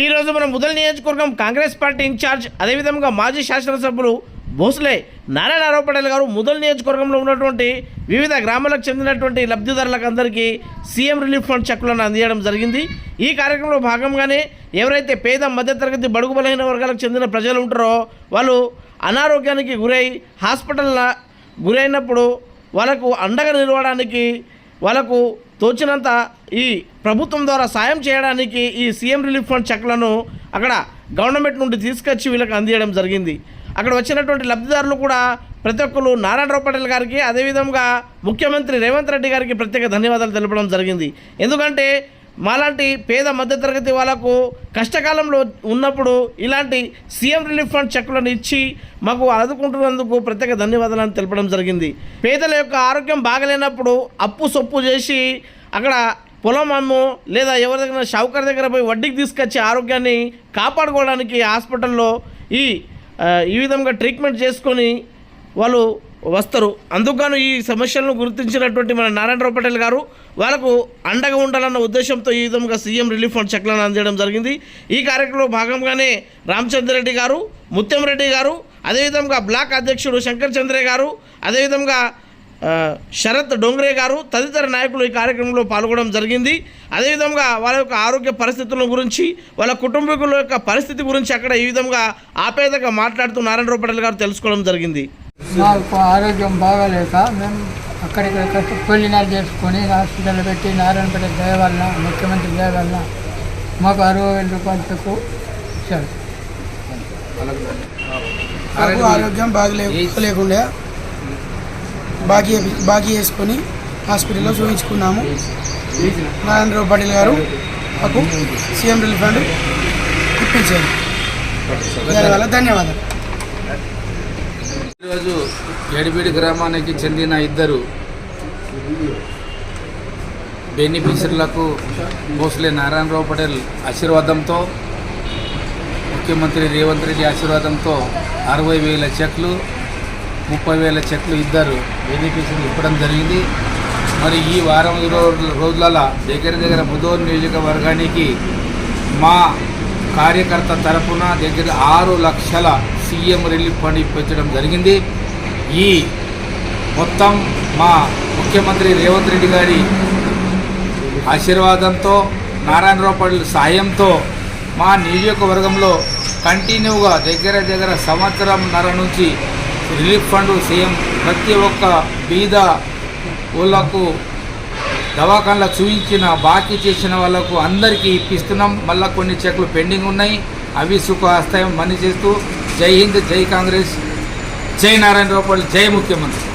ఈరోజు మనం ముదల్ నియోజకవర్గం కాంగ్రెస్ పార్టీ ఇన్ఛార్జ్ అదేవిధంగా మాజీ శాసనసభ్యులు భోస్లే నారాయణరావు పటేల్ గారు ముదల్ నియోజకవర్గంలో ఉన్నటువంటి వివిధ గ్రామాలకు చెందినటువంటి లబ్ధిదారులకు అందరికీ సీఎం రిలీఫ్ ఫండ్ చెక్కులను అందించడం జరిగింది. ఈ కార్యక్రమంలో భాగంగానే ఎవరైతే పేద మధ్యతరగతి బడుగు బలహీన వర్గాలకు చెందిన ప్రజలు ఉంటారో వాళ్ళు అనారోగ్యానికి గురై హాస్పిటల్ గురైనప్పుడు వాళ్ళకు అండగా నిలవడానికి వాళ్ళకు తోచినంత ఈ ప్రభుత్వం ద్వారా సాయం చేయడానికి ఈ సీఎం రిలీఫ్ ఫండ్ చెక్లను అక్కడ గవర్నమెంట్ నుండి తీసుకొచ్చి వీళ్ళకి అందియడం జరిగింది. అక్కడ వచ్చినటువంటి లబ్ధిదారులు కూడా ప్రతి ఒక్కరు నారాయణరావు పటేల్ గారికి అదేవిధంగా ముఖ్యమంత్రి రేవంత్ రెడ్డి గారికి ప్రత్యేక ధన్యవాదాలు తెలపడం జరిగింది. ఎందుకంటే మాలాంటి పేద మధ్యతరగతి వాళ్ళకు కష్టకాలంలో ఉన్నప్పుడు ఇలాంటి సీఎం రిలీఫ్ ఫండ్ చెక్కులను ఇచ్చి మాకు ఆదుకుంటున్నందుకు ప్రత్యేక ధన్యవాదాలను తెలపడం జరిగింది. పేదల యొక్క ఆరోగ్యం బాగలేనప్పుడు అప్పు సొప్పు చేసి అక్కడ పొలం అమ్ము లేదా ఎవరి దగ్గర షావుకర్ దగ్గర పోయి వడ్డీకి తీసుకొచ్చి ఆరోగ్యాన్ని కాపాడుకోవడానికి హాస్పిటల్లో ఈ ఈ విధంగా ట్రీట్మెంట్ చేసుకొని వాళ్ళు వస్తారు. అందుకని ఈ సమస్యలను గుర్తించినటువంటి మన నారాయణరావు పటేల్ గారు వాళ్ళకు అండగా ఉండాలన్న ఉద్దేశంతో ఈ విధంగా సీఎం రిలీఫ్ ఫండ్ చెక్లను అందించడం జరిగింది. ఈ కార్యక్రమంలో భాగంగానే రామచంద్రరెడ్డి గారు ముత్యంరెడ్డి గారు అదేవిధంగా బ్లాక్ అధ్యక్షుడు శంకర్ చంద్రే గారు అదేవిధంగా శరత్ డోంగ్రే గారు తదితర నాయకులు ఈ కార్యక్రమంలో పాల్గొనడం జరిగింది. అదేవిధంగా వాళ్ళ యొక్క ఆరోగ్య పరిస్థితుల గురించి వాళ్ళ కుటుంబీకుల యొక్క పరిస్థితి గురించి అక్కడ ఈ విధంగా ఆపేదగా మాట్లాడుతూ నారాయణరావు పటేల్ గారు తెలుసుకోవడం జరిగింది. మాకు ఆరోగ్యం బాగాలేక మేము అక్కడికి పెళ్ళినాలు చేసుకొని హాస్పిటల్ పెట్టి నారాయణపేట దయ వల్ల ముఖ్యమంత్రి దయ వల్ల మాకు అరవై వేల రూపాయలు చెక్కు ఇచ్చారు ఆరోగ్యం బాగలే లేకుండే బాకీ బాకీ వేసుకొని హాస్పిటల్లో చూపించుకున్నాము. నారాయణరావు పటేల్ గారు మాకు సీఎం రిలీఫ్ ఫండ్ ఇప్పించారు. దానివల్ల ధన్యవాదాలు. ఈరోజు ఎడిబిడి గ్రామానికి చెందిన ఇద్దరు బెనిఫిషరీలకు భోస్లే నారాయణరావు పటేల్ ఆశీర్వాదంతో ముఖ్యమంత్రి రేవంత్ రెడ్డి ఆశీర్వాదంతో అరవై వేల చెక్లు ముప్పై వేల చెట్లు ఇద్దరు బెనిఫిషరీలు ఇవ్వడం జరిగింది. మరి ఈ వారం రోజుల రోజులలో దగ్గర దగ్గర ముదోర్ నియోజకవర్గానికి మా కార్యకర్త తరపున దగ్గర ఆరు లక్షల సీఎం రిలీఫ్ ఫండ్ ఇప్పించడం జరిగింది. ఈ మొత్తం మా ముఖ్యమంత్రి రేవంత్ రెడ్డి గారి ఆశీర్వాదంతో నారాయణరావు పటేల్ సాయంతో మా నియోజకవర్గంలో కంటిన్యూగా దగ్గర దగ్గర సంవత్సరం నర నుంచి రిలీఫ్ ఫండ్ సీఎం ప్రతి ఒక్క బీద ఊళ్ళకు దవాఖానలో చూయించిన బాకీ చేసిన వాళ్ళకు అందరికీ ఇప్పిస్తున్నాం. మళ్ళీ కొన్ని చెక్లు పెండింగ్ ఉన్నాయి. అవి సుఖ హస్తాయం మనీ చేస్తూ జై హింద్ జై కాంగ్రెస్. జై నారాయణరావు పటేల్ జై ముఖ్యమంత్రి.